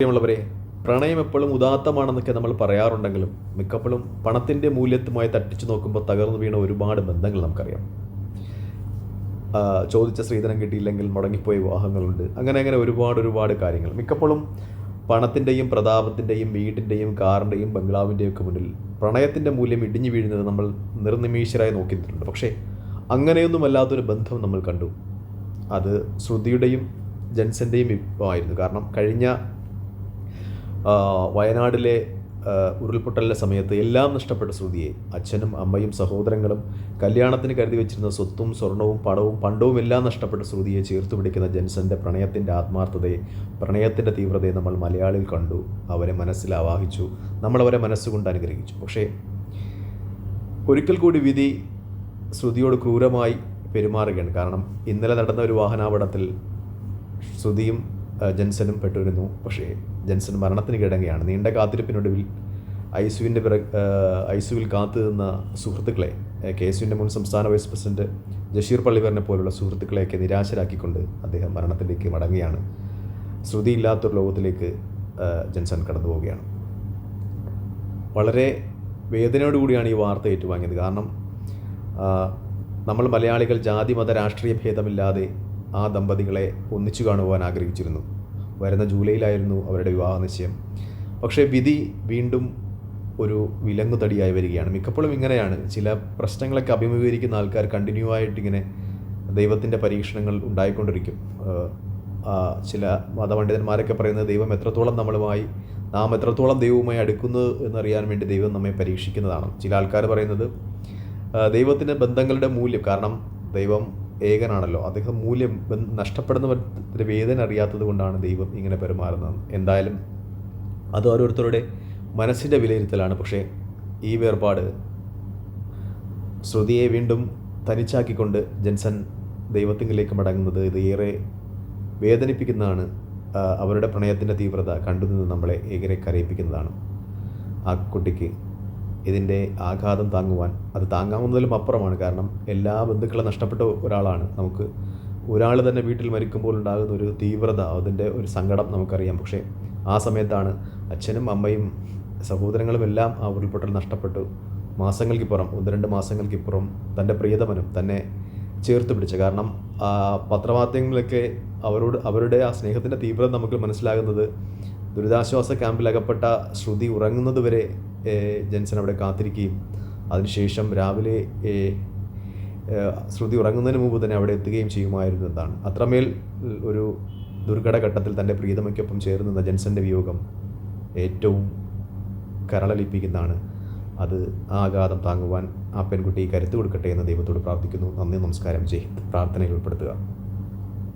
പ്രിയമുള്ളവരെ പ്രണയം എപ്പോഴും ഉദാത്തമാണെന്നൊക്കെ നമ്മൾ പറയാറുണ്ടെങ്കിലും മിക്കപ്പോഴും പണത്തിന്റെ മൂല്യത്തുമായി തട്ടിച്ചു നോക്കുമ്പോൾ തകർന്നു വീണ ഒരുപാട് ബന്ധങ്ങൾ നമുക്കറിയാം. ചോദിച്ച സ്ത്രീധനം കിട്ടിയില്ലെങ്കിൽ മുടങ്ങിപ്പോയ വിവാഹങ്ങളുണ്ട്. അങ്ങനെ അങ്ങനെ ഒരുപാട് ഒരുപാട് കാര്യങ്ങൾ. മിക്കപ്പോഴും പണത്തിന്റെയും പ്രതാപത്തിന്റെയും വീടിന്റെയും കാറിന്റെയും ബംഗ്ലാവിന്റെയും ഒക്കെ മുന്നിൽ പ്രണയത്തിന്റെ മൂല്യം ഇടിഞ്ഞു വീഴുന്നത് നമ്മൾ നിർനിമീഷരായി നോക്കിയിട്ടുണ്ട്. പക്ഷേ അങ്ങനെയൊന്നുമല്ലാത്തൊരു ബന്ധം നമ്മൾ കണ്ടു. അത് ശ്രുതിയുടെയും ജെൻസന്റെയും ആയിരുന്നു കാരണം കഴിഞ്ഞ വയനാടിലെ ഉരുൾപൊട്ടലിന്റെ സമയത്ത് എല്ലാം നഷ്ടപ്പെട്ട ശ്രുതിയെ അച്ഛനും അമ്മയും സഹോദരങ്ങളും കല്യാണത്തിന് കരുതി വെച്ചിരുന്ന സ്വത്തും സ്വർണവും പണവും പണ്ടവും എല്ലാം നഷ്ടപ്പെട്ട ശ്രുതിയെ ചേർത്ത് പിടിക്കുന്ന ജെൻസന്റെ പ്രണയത്തിന്റെ ആത്മാർത്ഥതയെ പ്രണയത്തിന്റെ തീവ്രതയെ നമ്മൾ മലയാളിയിൽ കണ്ടു അവരെ മനസ്സിൽ ആവാഹിച്ചു നമ്മളവരെ മനസ്സുകൊണ്ട് അനുഗ്രഹിച്ചു. പക്ഷേ ഒരിക്കൽ കൂടി വിധി ശ്രുതിയോട് ക്രൂരമായി പെരുമാറുകയാണ്. കാരണം ഇന്നലെ നടന്ന ഒരു വാഹനാപകടത്തിൽ ശ്രുതിയും ജെൻസനും പെട്ടിരുന്നു. പക്ഷേ ജെൻസൺ മരണത്തിന് കിടങ്ങുകയാണ് നീണ്ട കാത്തിരിപ്പിനൊടുവിൽ ഐസുവിന്റെ പിറ ഐസുവിൽ കാത്തു നിന്ന സുഹൃത്തുക്കളെ കെ എസ് യുവിന്റെ മുൻ സംസ്ഥാന വൈസ് പ്രസിഡന്റ് ജഷീർ പള്ളിവരനെ പോലുള്ള സുഹൃത്തുക്കളെയൊക്കെ നിരാശരാക്കിക്കൊണ്ട് അദ്ദേഹം മരണത്തിലേക്ക് മടങ്ങുകയാണ്. ശ്രുതിയില്ലാത്തൊരു ലോകത്തിലേക്ക് ജെൻസൺ കടന്നു പോവുകയാണ്. വളരെ വേദനയോടുകൂടിയാണ് ഈ വാർത്ത ഏറ്റുവാങ്ങിയത്. കാരണം നമ്മൾ മലയാളികൾ ജാതി മത രാഷ്ട്രീയ ഭേദമില്ലാതെ ആ ദമ്പതികളെ ഒന്നിച്ചു കാണുവാൻ ആഗ്രഹിച്ചിരുന്നു. വരുന്ന ജൂലൈയിലായിരുന്നു അവരുടെ വിവാഹ നിശ്ചയം. പക്ഷേ വിധി വീണ്ടും ഒരു വിലങ്ങുതടിയായി വരികയാണ്. മിക്കപ്പോഴും ഇങ്ങനെയാണ്. ചില പ്രശ്നങ്ങളൊക്കെ അഭിമുഖീകരിക്കുന്ന ആൾക്കാർ കണ്ടിന്യൂ ആയിട്ട് ഇങ്ങനെ ദൈവത്തിന്റെ പരീക്ഷണങ്ങൾ ഉണ്ടായിക്കൊണ്ടിരിക്കും. ചില മതപണ്ഡിതന്മാരൊക്കെ പറയുന്നത് ദൈവം എത്രത്തോളം നമ്മളുമായി നാം എത്രത്തോളം ദൈവവുമായി അടുക്കുന്നു എന്നറിയാൻ വേണ്ടി ദൈവം നമ്മെ പരീക്ഷിക്കുന്നതാണ്. ചില ആൾക്കാർ പറയുന്നത് ദൈവത്തിന്റെ ബന്ധങ്ങളുടെ മൂല്യം കാരണം ദൈവം ഏകനാണല്ലോ. അദ്ദേഹം മൂല്യം നഷ്ടപ്പെടുന്നവരുടെ വേദന അറിയാത്തത് കൊണ്ടാണ് ദൈവം ഇങ്ങനെ പെരുമാറുന്നത്. എന്തായാലും അത് ഓരോരുത്തരുടെ മനസ്സിന്റെ വിലയിരുത്തലാണ്. പക്ഷേ ഈ വേർപാട് ശ്രുതിയെ വീണ്ടും തനിച്ചാക്കിക്കൊണ്ട് ജെൻസൺ ദൈവത്തിങ്കിലേക്ക് മടങ്ങുന്നത് ഇത് ഏറെ വേദനിപ്പിക്കുന്നതാണ്. അവരുടെ പ്രണയത്തിന്റെ തീവ്രത കണ്ടുനിന്ന് നമ്മളെ ഏറെ കരയിപ്പിക്കുന്നതാണ്. ആ കുട്ടിക്ക് ഇതിന്റെ ആഘാതം താങ്ങുവാൻ അത് താങ്ങാവുന്നതിലും അപ്പുറമാണ്. കാരണം എല്ലാ ബന്ധുക്കളും നഷ്ടപ്പെട്ട ഒരാളാണ്. നമുക്ക് ഒരാൾ തന്നെ വീട്ടിൽ മരിക്കുമ്പോൾ ഉണ്ടാകുന്ന ഒരു തീവ്രത അതിന്റെ ഒരു സങ്കടം നമുക്കറിയാം. പക്ഷേ ആ സമയത്താണ് അച്ഛനും അമ്മയും സഹോദരങ്ങളും എല്ലാം ആ ഉരുൾപൊട്ടൽ നഷ്ടപ്പെട്ടു. മാസങ്ങൾക്കിപ്പുറം ഒന്ന് രണ്ട് മാസങ്ങൾക്കിപ്പുറം തന്റെ പ്രിയതമനും തന്നെ ചേർത്ത് പിടിച്ച. കാരണം പത്രമാധ്യമങ്ങളൊക്കെ അവരോട് അവരുടെ ആ സ്നേഹത്തിന്റെ തീവ്രത നമുക്ക് മനസ്സിലാകുന്നത് ദുരിതാശ്വാസ ക്യാമ്പിൽ അകപ്പെട്ട ശ്രുതി ഉറങ്ങുന്നത് വരെ ഏ, ജെൻസൺ അവിടെ കാത്തിരിക്കുകയും അതിനുശേഷം രാവിലെ ശ്രുതി ഉറങ്ങുന്നതിന് മുമ്പ് തന്നെ അവിടെ എത്തുകയും ചെയ്യുമായിരുന്നു എന്നാണ്. അത്രമേൽ ഒരു ദുർഘടഘട്ടത്തിൽ തന്റെ പ്രീതമയ്ക്കൊപ്പം ചേർന്നുന്ന നിന്ന ജെൻസന്റെ വിയോഗം ഏറ്റവും കരളലിപ്പിക്കുന്നതാണ്. അത് ആഘാതം താങ്ങുവാൻ ആ പെൺകുട്ടി കരുത്ത് കൊടുക്കട്ടെ എന്ന് ദൈവത്തോട് പ്രാർത്ഥിക്കുന്നു. നന്ദി നമസ്കാരം. ജയ് പ്രാർത്ഥനയിൽ ഉൾപ്പെടുത്തുക.